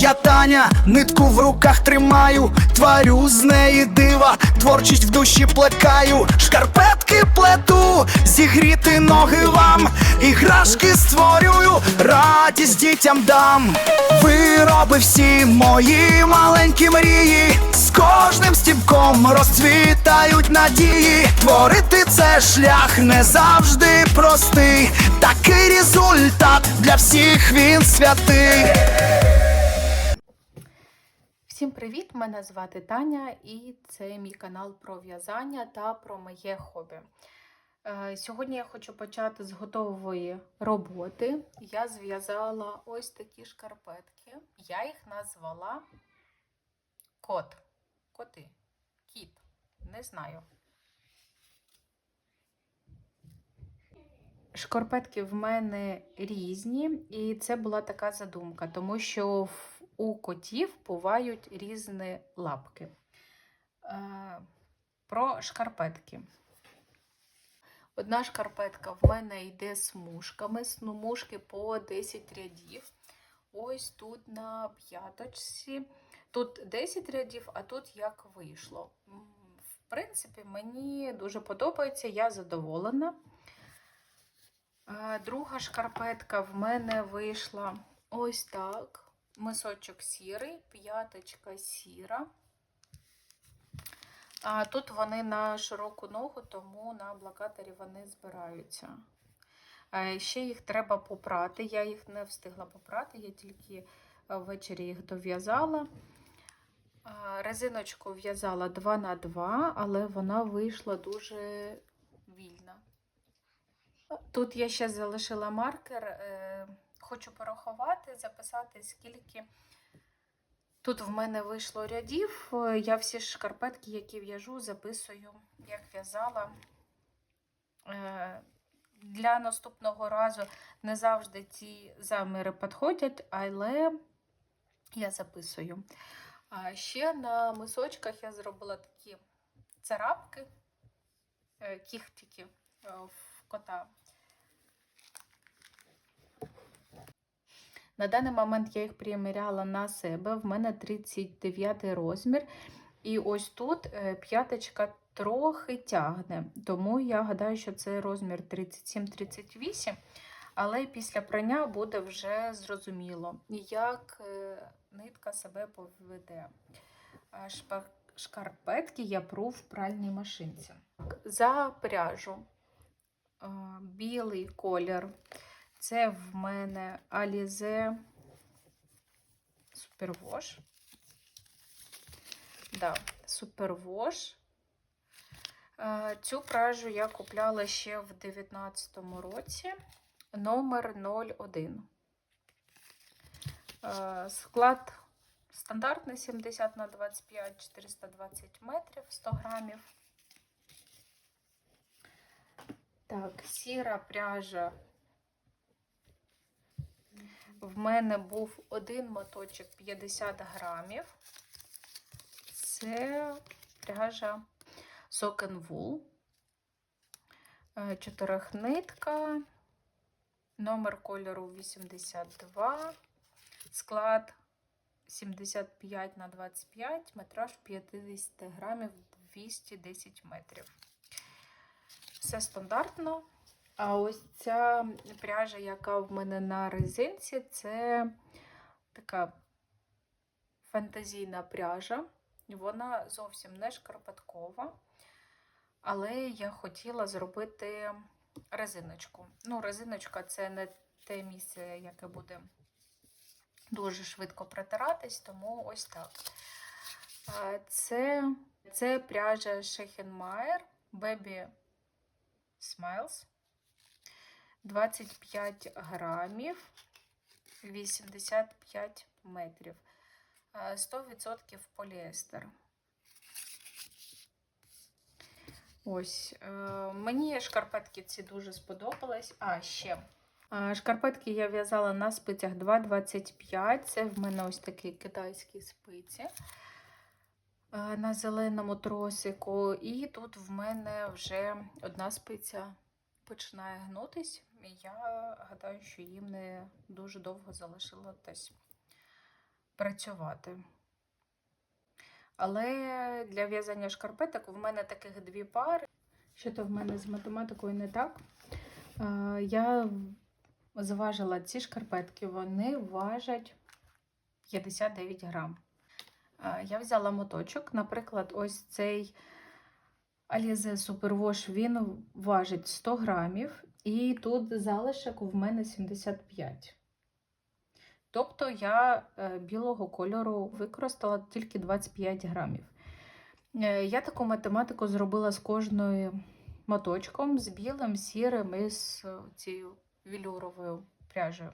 Я Таня, нитку в руках тримаю, творю з неї дива, творчість в душі плекаю, шкарпетки плету, зігріти ноги вам, іграшки створюю, радість дітям дам. Вироби всі мої маленькі мрії, з кожним стіпком розцвітають надії. Творити це шлях не завжди простий. Такий результат для всіх він святий. Всім привіт! Мене звати Таня, і це мій канал про в'язання та про моє хобі. Е, Сьогодні я хочу почати з готової роботи. Я зв'язала ось такі шкарпетки. Я їх назвала кот. Коти. Кіт. Не знаю. Шкарпетки в мене різні, і це була така задумка, тому що в- у котів бувають різні лапки. Е, Про шкарпетки. Одна шкарпетка в мене йде смужками, смужки по 10 рядів. Ось тут на п'яточці. Тут 10 рядів, а тут як вийшло. В принципі, мені дуже подобається, я задоволена. Друга шкарпетка в мене вийшла ось так. Мисочок сірий, п'яточка сіра. А тут вони на широку ногу, тому на блокаторі вони збираються. А ще їх треба попрати. Я їх не встигла попрати, я тільки е, ввечері їх дов'язала. Резиночку в'язала 2 на 2 але вона вийшла дуже вільна. Тут я ще залишила маркер. Хочу порахувати, записати, скільки тут в мене вийшло рядів. Я всі шкарпетки, які в'яжу, записую, як в'язала. Е, Для наступного разу не завжди ці заміри підходять, але я записую. А ще на мисочках я зробила такі царапки, е, кіхтики е, в кота. На даний момент я їх приміряла на себе. В мене 39 розмір. І ось тут е, п'яточка трохи тягне. Тому я гадаю, що це розмір 37-38. Але після прання буде вже зрозуміло, як е, нитка себе поведе. Шкарпетки я пру в пральній машинці. За пряжу білий колір. Це в мене Alize Superwash. Да, Superwash. Цю пражу я купляла ще в 2019 році. Номер 01. Е, Склад стандартний 70 на 25, 420 метрів, 100 грамів. Так, сіра пряжа в мене був один моточок 50 грамів. Це пряжа Socken Wool. Е, Чотирихнитка, номер кольору 82, склад 75 на 25, метраж 50 грамів 210 метрів. Все стандартно. А ось ця пряжа, яка в мене на резинці, це така фантазійна пряжа. Вона зовсім не шкарпеткова. Але я хотіла зробити резиночку. Ну, резиночка це не те місце, яке буде дуже швидко протиратись, тому ось так. Це, це пряжа Schechenmeier Baby Smiles. 25 грамів, 85 метрів. Е, 100% поліестер. Ось, е, мені шкарпетки ці дуже сподобались. А, ще. Е, Шкарпетки я в'язала на спицях 2,25. Це в мене ось такі китайські спиці е, на зеленому тросику. І тут в мене вже одна спиця починає гнутись. Я гадаю, що їм не дуже довго залишилось працювати. Але для в'язання шкарпеток в мене таких дві пари. Що то в мене з математикою не так. Я зважила ці шкарпетки, вони важать 59 грам. Я взяла моточок, наприклад, ось цей Alize Superwash, він важить 100 грамів, і тут залишок в мене 75. Тобто я е, білого кольору використала тільки 25 грамів. Е, Я таку математику зробила з кожною моточком, з білим, сірим і з е, цією вілюровою пряжею.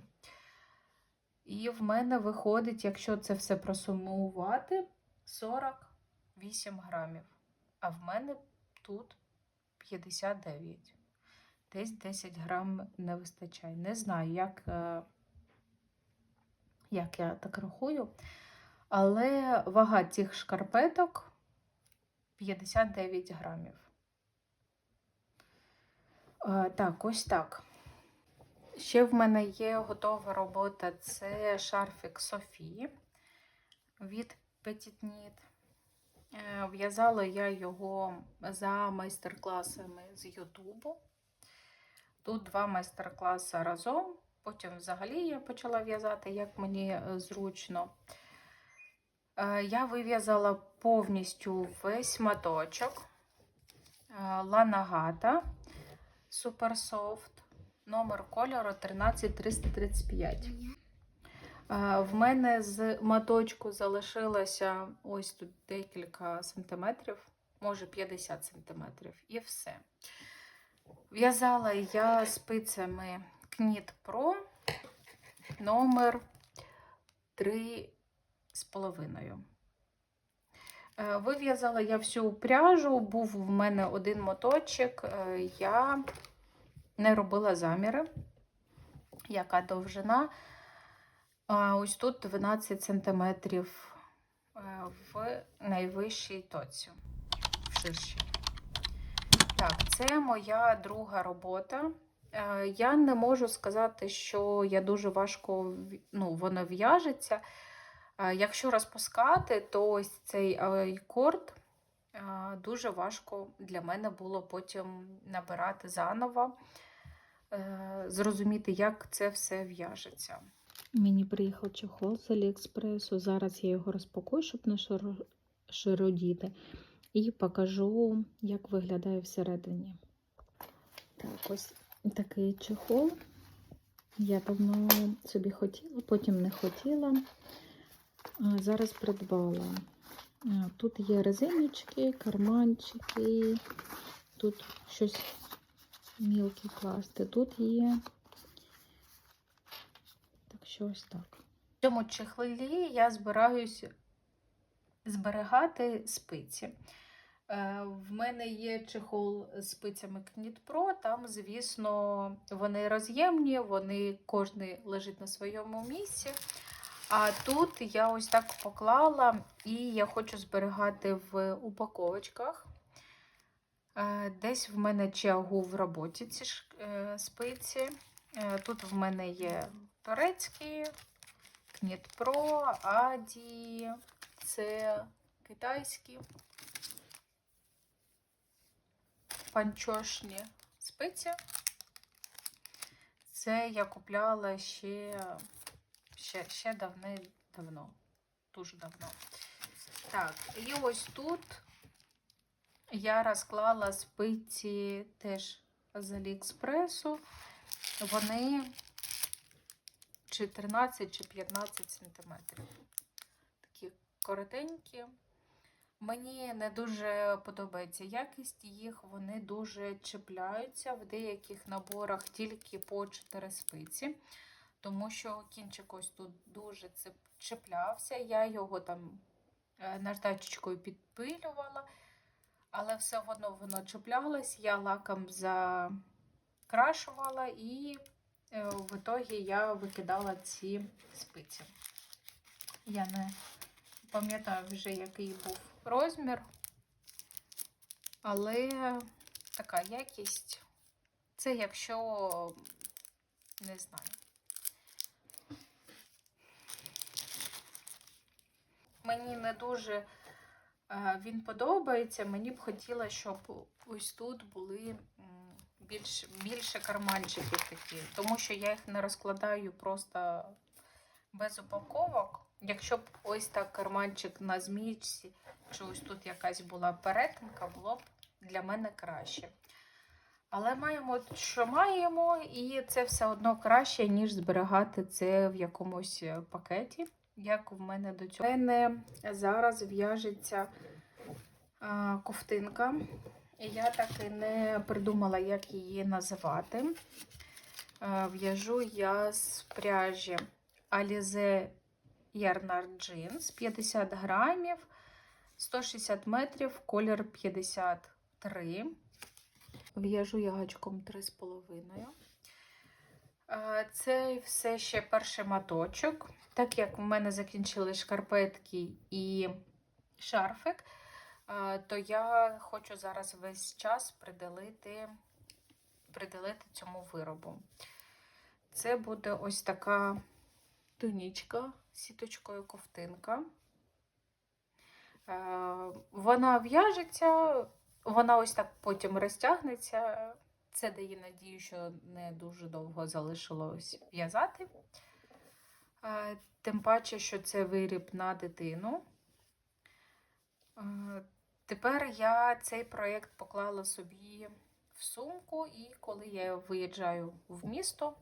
І в мене виходить, якщо це все просумувати, 48 грамів. А в мене тут 59. Десь 10 грам не вистачає. Не знаю, як, е, як я так рахую. Але вага цих шкарпеток 59 грамів. Е, Так, ось так. Ще в мене є готова робота. Це шарфік Софії від Petit Knit. Е, В'язала я його за майстер-класами з Ютубу. Тут два майстер-класи разом. Потім взагалі я почала в'язати, як мені е, зручно. Е, Я вив'язала повністю весь моточок. Е, Ланагата Soft. Номер кольору 13335. Е, В мене з моточку залишилося ось тут декілька сантиметрів, може 50 сантиметрів, і все. В'язала я спицями Knit Pro номер 3,5. Е, Вив'язала я всю пряжу, був в мене один моточок. е, Я не робила заміри, яка довжина. Ось тут 12 см в найвищій тоці, в ширшій. Так, це моя друга робота. Е, Я не можу сказати, що я дуже важко ну, воно в'яжеться. Е, Якщо розпускати, то ось цей е, дуже важко для мене було потім набирати заново, зрозуміти, як це все в'яжеться. Мені приїхав чохол з Аліекспресу. Зараз я його розпакую, щоб не широ- широдіти. І покажу, як виглядає всередині. Так, ось такий чехол. Я давно собі хотіла, потім не хотіла. Зараз придбала. Тут є резиночки, карманчики, тут щось мілке класти. Тут є. Так що ось так. В цьому чехлі я збираюся зберігати спиці. Е, В мене є чехол з спицями Knit Pro, там, звісно, вони роз'ємні, вони кожний лежить на своєму місці. А тут я ось так поклала, і я хочу зберігати в упаковочках. Е, Десь в мене чагу в роботі ці е, спиці. Тут в мене є турецькі, Knit Pro, Аді, це китайські панчошні спиці. Це я купляла ще, ще, ще давни-давно. Дуже давно. Так, і ось тут я розклала спиці теж з Аліекспресу. Вони чи 13, чи 15 сантиметрів. Коротенькі. Мені не дуже подобається якість їх, вони дуже чіпляються в деяких наборах тільки по 4 спиці, тому що кінчик ось тут дуже чіплявся. Я його там е, наждачечкою підпилювала, але все одно воно чіплялось. Я лаком закрашувала і е, в ітогі я викидала ці спиці. Я не пам'ятаю вже, який був розмір, але така якість. Це якщо не знаю. мені не дуже е, він подобається. Мені б хотілося, щоб ось тут були більш, більше карманчиків такі, тому що я їх не розкладаю просто без упаковок. Якщо б ось так карманчик на змійці, чи ось тут якась була перетинка, було б для мене краще. Але маємо, що маємо, і це все одно краще, ніж зберігати це в якомусь е, пакеті, як в мене до цього. У мене зараз в'яжеться а, ковтинка. І я так і не придумала, як її називати. А, В'яжу я з пряжі Alize Yarnard Jeans 50 грамів, 160 метрів, колір 53. В'яжу я гачком 3,5. Е, Це все ще перший маточок. Так як в мене закінчили шкарпетки і шарфик, то я хочу зараз весь час приділити, приділити цьому виробу. Це буде ось така тунічка сіточкою ковтинка. Е, Вона в'яжеться, вона ось так потім розтягнеться. Це дає надію, що не дуже довго залишилось в'язати. Е, Тим паче, що це виріб на дитину. Е, Тепер я цей проєкт поклала собі в сумку, і коли я виїжджаю в місто,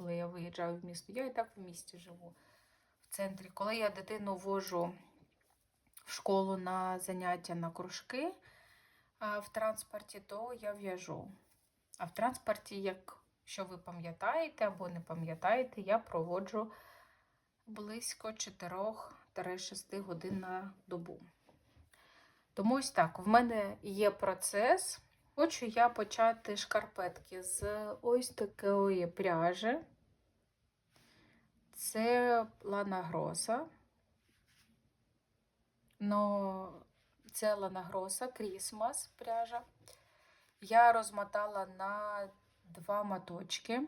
коли я виїжджаю в місто, я і так в місті живу в центрі. Коли я дитину вожу в школу на заняття на кружки в транспорті, то я в'яжу. А в транспорті, якщо ви пам'ятаєте або не пам'ятаєте, я проводжу близько 4-6 годин на добу. Тому ось так, в мене є процес. Хочу я почати шкарпетки з ось такої пряжі. Це Лана Гроса. Но це Лана Гроса, Крісмас пряжа. Я розмотала на два моточки.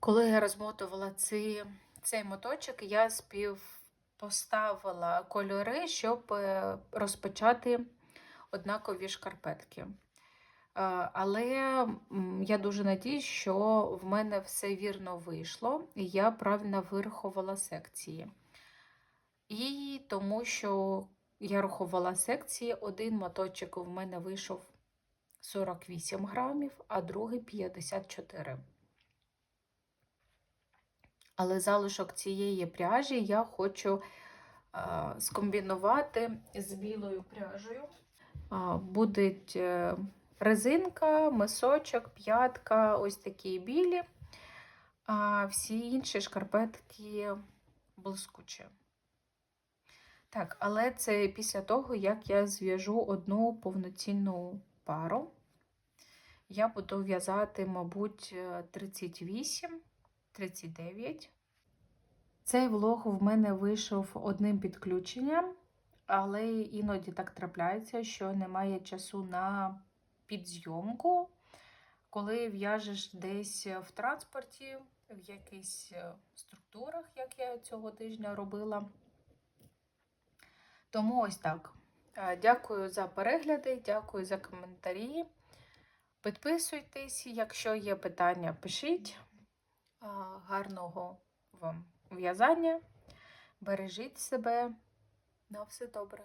Коли я розмотувала цей, цей моточок, я співпоставила кольори, щоб е, розпочати однакові шкарпетки. Е, Але я дуже надіюсь, що в мене все вірно вийшло, і я правильно вирахувала секції. І тому що я рахувала секції, один моточок в мене вийшов 48 грамів, а другий 54. Але залишок цієї пряжі я хочу а, скомбінувати з білою пряжею. Будуть е, резинка, мисочок, п'ятка, ось такі білі, а всі інші шкарпетки блискучі. Так, але це після того, як я зв'яжу одну повноцінну пару. Я буду в'язати, мабуть, 38, 39. Цей влог в мене вийшов одним підключенням, але іноді так трапляється, що немає часу на підзйомку. Коли в'яжеш десь в транспорті, в якихось структурах, як я цього тижня робила. Тому ось так. Е, Дякую за перегляди, дякую за коментарі. Підписуйтесь, якщо є питання, пишіть. Е, Гарного вам в'язання. Бережіть себе. На все добре.